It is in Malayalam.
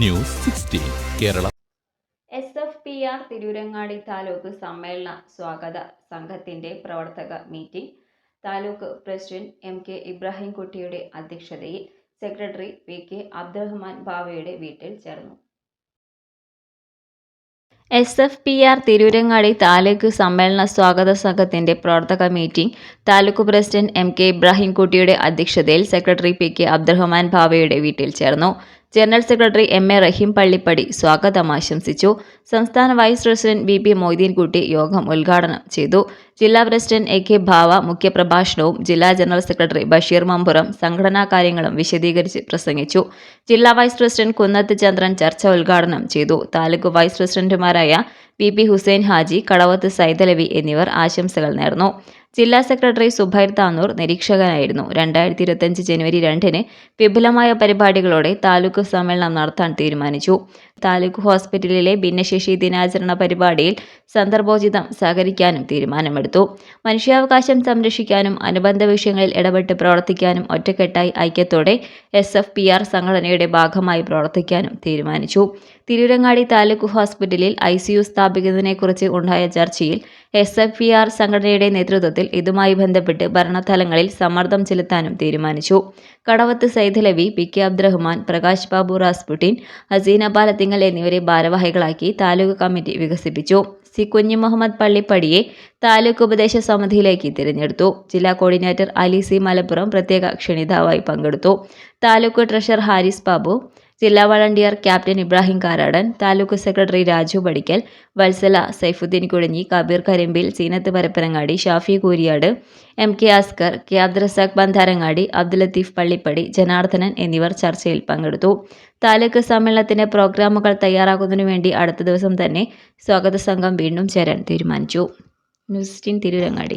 News sixteen Kerala. S F P R Tirurangadi taluk സമ്മേളന സ്വാഗത സംഘത്തിന്റെ പ്രവർത്തക meeting. Taluk president M K ഇബ്രാഹിംകുട്ടിയുടെ അധ്യക്ഷതയിൽ സെക്രട്ടറി പി കെ അബ്ദുറഹ്മാൻ ബാവയുടെ വീട്ടിൽ ചേർന്നു. S F P R Tirurangadi taluk സമ്മേളന സ്വാഗത സംഘത്തിന്റെ പ്രവർത്തക meeting taluk president M K ഇബ്രാഹിംകുട്ടിയുടെ അധ്യക്ഷതയിൽ സെക്രട്ടറി പി കെ അബ്ദുറഹ്മാൻ ഭാവയുടെ വീട്ടിൽ ചേർന്നു. General secretary M A Rahim Pallippadi സ്വാഗതം ആശംസിച്ചു. സംസ്ഥാന vice president B P Moideenkutty യോഗം ഉദ്ഘാടനം ചെയ്തു. ജില്ലാ പ്രസിഡന്റ് എ കെ ഭാവ മുഖ്യപ്രഭാഷണവും ജില്ലാ ജനറൽ സെക്രട്ടറി ബഷീർ മമ്പുറം സംഘടനാ കാര്യങ്ങളും വിശദീകരിച്ച് പ്രസംഗിച്ചു. ജില്ലാ വൈസ് പ്രസിഡന്റ് കുന്നത്ത് ചന്ദ്രൻ ചർച്ച ഉദ്ഘാടനം ചെയ്തു. താലൂക്ക് വൈസ് പ്രസിഡന്റുമാരായ പി പി ഹുസൈൻ ഹാജി കടവത്ത് സൈതലവി എന്നിവർ ആശംസകൾ നേർന്നു. ജില്ലാ സെക്രട്ടറി സുബൈർ താനൂർ നിരീക്ഷകനായിരുന്നു. രണ്ടായിരത്തി ഇരുപത്തഞ്ച് ജനുവരി രണ്ടിന് വിപുലമായ പരിപാടികളോടെ താലൂക്ക് സമ്മേളനം നടത്താൻ തീരുമാനിച്ചു. താലൂക്ക് ഹോസ്പിറ്റലിലെ ഭിന്നശേഷി ദിനാചരണ പരിപാടിയിൽ സന്ദർഭോചിതം സഹകരിക്കാനും തീരുമാനമെടുത്തു. മനുഷ്യാവകാശം സംരക്ഷിക്കാനും അനുബന്ധ വിഷയങ്ങളിൽ ഇടപെട്ട് പ്രവർത്തിക്കാനും ഒറ്റക്കെട്ടായി ഐക്യത്തോടെ എസ് എഫ് പി ആർ സംഘടനയുടെ ഭാഗമായി പ്രവർത്തിക്കാനും തീരുമാനിച്ചു. തിരൂരങ്ങാടി താലൂക്ക് ഹോസ്പിറ്റലിൽ ഐ സി യു സ്ഥാപിക്കുന്നതിനെക്കുറിച്ച് ഉണ്ടായ ചർച്ചയിൽ എസ് എഫ് പി ആർ സംഘടനയുടെ നേതൃത്വത്തിൽ ഇതുമായി ബന്ധപ്പെട്ട് ഭരണതലങ്ങളിൽ സമ്മർദ്ദം ചെലുത്താനും തീരുമാനിച്ചു. Kadavath Saidalavi P K Abdurahman Prakash Babu Rasputin Haseena Palathingal എന്നിവരെ ഭാരവാഹികളാക്കി താലൂക്ക് കമ്മിറ്റി വികസിപ്പിച്ചു. സി കുഞ്ഞു മുഹമ്മദ് പള്ളിപ്പടിയെ താലൂക്ക് ഉപദേശ സമിതിയിലേക്ക് തിരഞ്ഞെടുത്തു. ജില്ലാ കോർഡിനേറ്റർ അലി സി മലപ്പുറം പ്രത്യേക ക്ഷണിതാവായി പങ്കെടുത്തു. താലൂക്ക് ട്രഷറർ ഹാരിസ് ബാബു ജില്ലാ volunteer captain Ibrahim Karadan taluk secretary Raju Padikkal Valsala Saifuddin Kuzhanji Kabeer Karimbil Seenath Parappanangadi Shafi Kooriyad M K Askar K Abdurazak Bandharangadi Abdul Latheef Pallippadi Janardhanan എന്നിവർ ചർച്ചയിൽ പങ്കെടുത്തു. താലൂക്ക് സമ്മേളനത്തിന്റെ പ്രോഗ്രാമുകൾ തയ്യാറാക്കുന്നതിനു വേണ്ടി അടുത്ത ദിവസം തന്നെ സ്വാഗത സംഘം വീണ്ടും ചേരാൻ തീരുമാനിച്ചു. News eighteen Tirurangadi.